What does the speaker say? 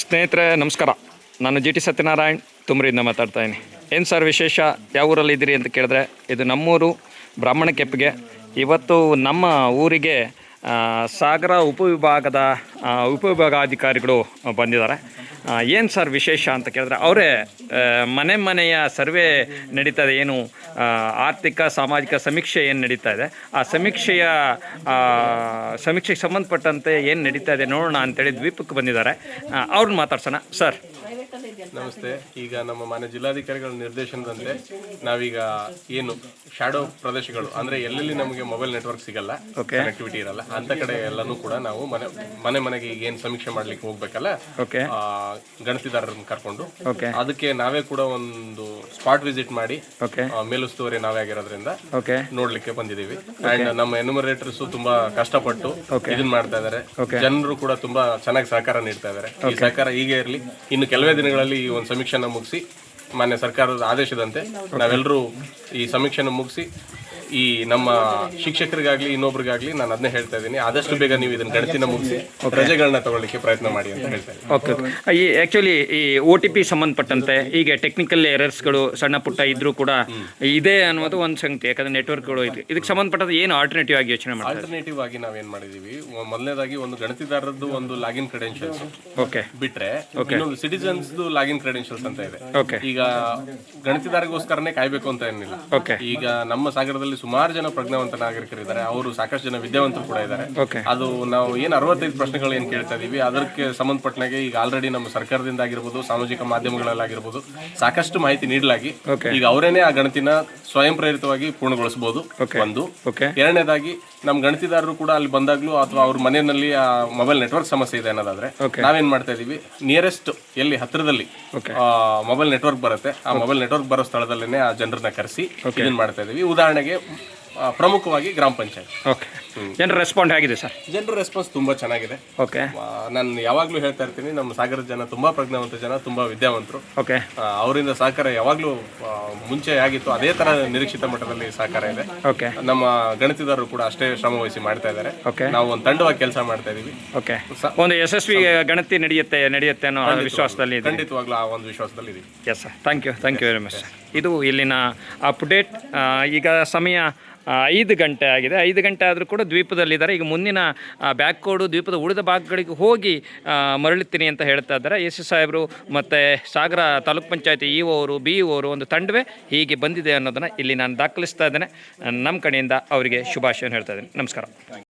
ಸ್ನೇಹಿತರೆ, ನಮಸ್ಕಾರ. ನಾನು ಜಿ ಟಿ ಸತ್ಯನಾರಾಯಣ್ ತುಮರಿಂದ ಮಾತಾಡ್ತಾ ಇದ್ದೀನಿ. ಏನು ಸರ್ ವಿಶೇಷ? ಯಾವ ಊರಲ್ಲಿ ಇದ್ದೀರಿ ಅಂತ ಕೇಳಿದ್ರೆ, ಇದು ನಮ್ಮೂರು ಬ್ರಾಹ್ಮಣ ಕೆಪ್ಪಿಗೆ ಇವತ್ತು ನಮ್ಮ ಊರಿಗೆ ಸಾಗರ ಉಪವಿಭಾಗದ ಉಪವಿಭಾಗಾಧಿಕಾರಿಗಳು ಬಂದಿದ್ದಾರೆ. ಏನು ಸರ್ ವಿಶೇಷ ಅಂತ ಕೇಳಿದ್ರೆ, ಅವರೇ ಮನೆ ಮನೆಯ ಸರ್ವೆ ನಡೀತಾ ಇದೆ ಏನು ಆರ್ಥಿಕ, ಸಾಮಾಜಿಕ ಸಮೀಕ್ಷೆ ಏನು ನಡೀತಾ ಇದೆ? ಆ ಸಮೀಕ್ಷೆಯ ಸಮೀಕ್ಷೆಗೆ ಸಂಬಂಧಪಟ್ಟಂತೆ ಏನು ನಡೀತಾ ಇದೆ ನೋಡೋಣ ಅಂತೇಳಿ ದ್ವೀಪಕ್ಕೆ ಬಂದಿದ್ದಾರೆ. ಅವ್ರನ್ನ ಮಾತಾಡ್ಸೋಣ. ಸರ್. ನಮಸ್ತೆ. ಈಗ ನಮ್ಮ ಮಾನ್ಯ ಜಿಲ್ಲಾಧಿಕಾರಿಗಳ ನಿರ್ದೇಶನದಂತೆ ನಾವೀಗ ಏನು ಶಾಡೋ ಪ್ರದೇಶಗಳು ಅಂದ್ರೆ ಎಲ್ಲೆಲ್ಲಿ ನಮಗೆ ಮೊಬೈಲ್ ನೆಟ್ವರ್ಕ್ ಸಿಗಲ್ಲ. ಕನೆಕ್ಟಿವಿಟಿ ಇರಲ್ಲ ಅಂತ ಕಡೆ ಎಲ್ಲಾನು ಕೂಡ ನಾವು ಮನೆ ಮನೆ ಮನೆಗೆ ಈಗ ಏನ್ ಸಮೀಕ್ಷೆ ಮಾಡ್ಲಿಕ್ಕೆ ಹೋಗ್ಬೇಕಲ್ಲ ಆ, ಗಣತಿದಾರರನ್ನ ಕರ್ಕೊಂಡು. ಅದಕ್ಕೆ ನಾವೇ ಕೂಡ ಒಂದು ಸ್ಪಾಟ್ ವಿಸಿಟ್ ಮಾಡಿ ಓಕೆ ಆ, ಮೇಲುಸ್ತುವರಿ ನಾವೇ ಆಗಿರೋದ್ರಿಂದ ಓಕೆ ನೋಡ್ಲಿಕ್ಕೆ ಬಂದಿದೀವಿ ಅಂಡ್ ನಮ್ಮ ಎನ್ಯುಮರೇಟರ್ಸ್ ತುಂಬಾ ಕಷ್ಟಪಟ್ಟು ಇದನ್ನ ಮಾಡ್ತಾ ಇದಾರೆ. ಜನರು ಕೂಡ ತುಂಬಾ ಚೆನ್ನಾಗಿ ಸಹಕಾರ ನೀಡ್ತಾ ಇದಾರೆ. ಈ ಸಹಕಾರ ಹೀಗೆ ಇರಲಿ ಇನ್ನು ಕೆಲವೇ ದಿನಗಳಲ್ಲಿ ಈ ಒಂದು ಸಮೀಕ್ಷೆನ ಮುಗಿಸಿ ಮಾನ್ಯ ಸರ್ಕಾರದ ಆದೇಶದಂತೆ ನಾವೆಲ್ಲರೂ ಈ ಸಮೀಕ್ಷೆನ ಮುಗಿಸಿ ಈ ನಮ್ಮ ಶಿಕ್ಷಕರಿಗಾಗ್ಲಿ ಇನ್ನೊಬ್ರಿಗಾಗ್ಲಿ ನಾನು ಅದನ್ನೇ ಹೇಳ್ತಾ ಇದ್ದೀನಿ. ಆದಷ್ಟು ಬೇಗ ನೀವು ಇದನ್ನ ಗಣತಿನ ಮುಗಿಸಿ ರಜೆಗಳನ್ನ ತಗೊಳ್ಳಿಕ್ಕೆ ಪ್ರಯತ್ನ ಮಾಡಿ ಅಂತ ಹೇಳ್ತಾ ಇದ್ದೀನಿ. ಓಕೆ ಈ ಆಕ್ಚುಲಿ ಈ ಒ ಟಿ ಪಿ ಸಂಬಂಧಪಟ್ಟಂತೆ ಈಗ ಟೆಕ್ನಿಕಲ್ ಎರರ್ಸ್ಗಳು ಸಣ್ಣ ಪುಟ್ಟ ಇದ್ರೂ ಕೂಡ ಇದೆ ಅನ್ನೋದು ಒಂದು ಸಂಗತಿ. ಯಾಕಂದ್ರೆ ನೆಟ್ವರ್ಕ್ಗಳು ಇದೆ. ಇದಕ್ಕೆ ಸಂಬಂಧಪಟ್ಟಂತೆ ಏನು ಆಲ್ಟರ್ನೇಟಿವ್ ಆಗಿ ಯೋಚನೆ ಮಾಡ್ತಾರೆ ಆಲ್ಟರ್ನೇಟಿವ್ ಆಗಿ ನಾವೇನ್ ಮಾಡಿದೀವಿ? ಒ- ಮೊದಲನೇದಾಗಿ ಒಂದು ಗಣತಿದಾರರದ್ದು ಒಂದು ಲಾಗಿನ್ ಕ್ರೆಡೆನ್ಷಿಯಲ್ಸ್ ಓಕೆ ಬಿಟ್ರೆ ಇನ್ನೊಂದು ಸಿಟಿಸನ್ಸ್ ಲಾಗಿನ್ ಕ್ರೆಡೆನ್ಷಿಯಲ್ಸ್ ಅಂತ ಇದೆ. ಓಕೆ ಈಗ ಗಣತಿದಾರಗೋಸ್ಕರನೇ ಕಾಯ್ಬೇಕು ಅಂತ ಏನಿಲ್ಲ. ಓಕೆ ಈಗ ನಮ್ಮ ಸಾಗರದಲ್ಲಿ ಸುಮಾರು ಜನ ಪ್ರಜ್ಞಾವಂತ ನಾಗರಿಕರಿದ್ದಾರೆ ಅವರು ಸಾಕಷ್ಟು ಜನ ವಿದ್ಯಾವಂತರು ಕೂಡ ಇದ್ದಾರೆ. ಅದು ನಾವು ಏನ್ ಅರವತ್ತೈದು ಪ್ರಶ್ನೆಗಳು ಏನ್ ಕೇಳ್ತಾ ಇದೀವಿ. ಅದಕ್ಕೆ ಸಂಬಂಧಪಟ್ಟನಾಗೆ ಈಗ ಆಲ್ರೆಡಿ ನಮ್ಮ ಸರ್ಕಾರದಿಂದ ಆಗಿರ್ಬೋದು ಸಾಮಾಜಿಕ ಮಾಧ್ಯಮಗಳಲ್ಲಾಗಿರ್ಬೋದು ಸಾಕಷ್ಟು ಮಾಹಿತಿ ನೀಡಲಾಗಿ. ಈಗ ಅವರೇನೆ ಆ ಗಣತಿನ ಸ್ವಯಂ ಪ್ರೇರಿತವಾಗಿ ಪೂರ್ಣಗೊಳಿಸಬಹುದು. ಒಂದು. ಎರಡನೇದಾಗಿ ನಮ್ಮ ಗಣತಿದಾರರು ಕೂಡ ಅಲ್ಲಿ ಬಂದಾಗ್ಲೂ ಅಥವಾ ಅವ್ರ ಮನೆಯಲ್ಲಿ ಆ ಮೊಬೈಲ್ ನೆಟ್ವರ್ಕ್ ಸಮಸ್ಯೆ ಇದೆ ಅನ್ನೋದಾದ್ರೆ. ನಾವೇನ್ ಮಾಡ್ತಾ ಇದೀವಿ? ನಿಯರೆಸ್ಟ್ ಎಲ್ಲಿ ಹತ್ತಿರದಲ್ಲಿ. ಮೊಬೈಲ್ ನೆಟ್ವರ್ಕ್ ಬರುತ್ತೆ. ಆ ಮೊಬೈಲ್ ನೆಟ್ವರ್ಕ್ ಬರೋ ಸ್ಥಳದಲ್ಲೇನೆ ಆ ಜನರನ್ನ ಕರೆಸಿ ಇದನ್ನ ಮಾಡ್ತಾ ಇದೀವಿ. ಉದಾಹರಣೆಗೆ ಪ್ರಮುಖವಾಗಿ ಗ್ರಾಮ ಪಂಚಾಯತ್. ಓಕೆ ಜನರ ರೆಸ್ಪಾಂಡ್ ಆಗಿದೆ ಸರ್? ಜನರ ರೆಸ್ಪಾನ್ಸ್ ತುಂಬಾ ಚೆನ್ನಾಗಿದೆ. ಓಕೆ ನಾನು ಯಾವಾಗಲೂ ಹೇಳ್ತಾ ಇರ್ತೀನಿ ನಮ್ಮ ಸಾಗರದ ಜನ ತುಂಬಾ ಪ್ರಜ್ಞಾವಂತ ಜನ ತುಂಬಾ ವಿದ್ಯಾವಂತರು. ಓಕೆ ಅವರಿಂದ ಸಹಕಾರ ಯಾವಾಗಲೂ ಮುಂಚೆ ಆಗಿತ್ತು. ಅದೇ ತರ ನಿರೀಕ್ಷಿತ ಮಟ್ಟದಲ್ಲಿ ಸಹಕಾರ ಇದೆ. ಓಕೆ ನಮ್ಮ ಗಣಿತದಾರರು ಕೂಡ ಅಷ್ಟೇ ಶ್ರಮ ವಹಿಸಿ ಮಾಡ್ತಾ ಇದ್ದಾರೆ. ಓಕೆ ನಾವು ಒಂದು ತಂಡವಾಗಿ ಕೆಲಸ ಮಾಡ್ತಾ ಇದೀವಿ. ಓಕೆ ಒಂದು ಯಶಸ್ವಿ ಗಣತಿ ನಡೆಯುತ್ತೆ ನಡೆಯುತ್ತೆ ಅನ್ನೋ ವಿಶ್ವಾಸದಲ್ಲಿ ಖಂಡಿತವಾಗ್ಲೂ ಆ ಒಂದು ವಿಶ್ವಾಸದಲ್ಲಿ ಇದೀವಿ. Yes sir thank you thank you very much ಇದು ಇಲ್ಲಿನ ಅಪ್ಡೇಟ್. ಈಗ ಸಮಯ ಐದು ಗಂಟೆ ಆಗಿದೆ. ಐದು ಗಂಟೆ ಆದರೂ ಕೂಡ ದ್ವೀಪದಲ್ಲಿದ್ದಾರೆ. ಈಗ ಮುಂದಿನ ಬ್ಯಾಕ್ ಕೋಡು ದ್ವೀಪದ ಉಳಿದ ಭಾಗಗಳಿಗೆ ಹೋಗಿ ಮರಳುತ್ತೀನಿ ಅಂತ ಹೇಳ್ತಾ ಇದ್ದಾರೆ. ಎಸ್ ಎಸ್ ಸಾಹೇಬರು ಮತ್ತು ಸಾಗರ ತಾಲೂಕ್ ಪಂಚಾಯತಿ ಇ ಅವರು ಬಿ ಅವರು ಒಂದು ತಂಡವೇ ಹೀಗೆ ಬಂದಿದೆ ಅನ್ನೋದನ್ನು ಇಲ್ಲಿ ನಾನು ದಾಖಲಿಸ್ತಾ ಇದ್ದೇನೆ. ನಮ್ಮ ಕಡೆಯಿಂದ ಅವರಿಗೆ ಶುಭಾಶಯವನ್ನು ಹೇಳ್ತಾ ಇದ್ದೀನಿ. ನಮಸ್ಕಾರ.